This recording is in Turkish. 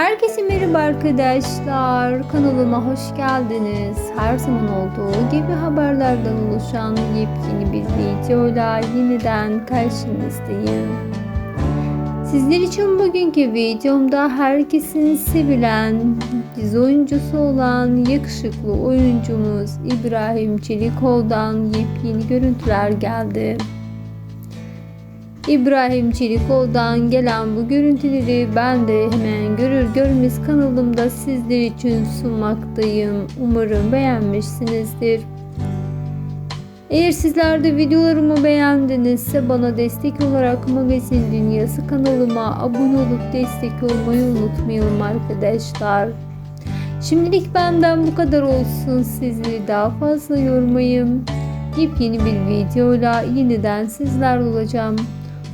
Herkese merhaba arkadaşlar. Kanalıma hoş geldiniz. Her zaman olduğu gibi haberlerden oluşan yepyeni bir videoyla yeniden karşınızdayım. Sizler için bugünkü videomda herkesin sevilen dizi oyuncusu olan yakışıklı oyuncumuz İbrahim Çelikoğlu'dan yepyeni görüntüler geldi. İbrahim Çelikoğlu'dan gelen bu görüntüleri ben de hemen görür görmez kanalımda sizler için sunmaktayım. Umarım beğenmişsinizdir. Eğer sizler de videolarımı beğendinizse bana destek olarak Magazin Dünyası kanalıma abone olup destek olmayı unutmayalım arkadaşlar. Şimdilik benden bu kadar olsun. Sizleri daha fazla yormayayım. Yepyeni bir videoyla yeniden sizlerle olacağım.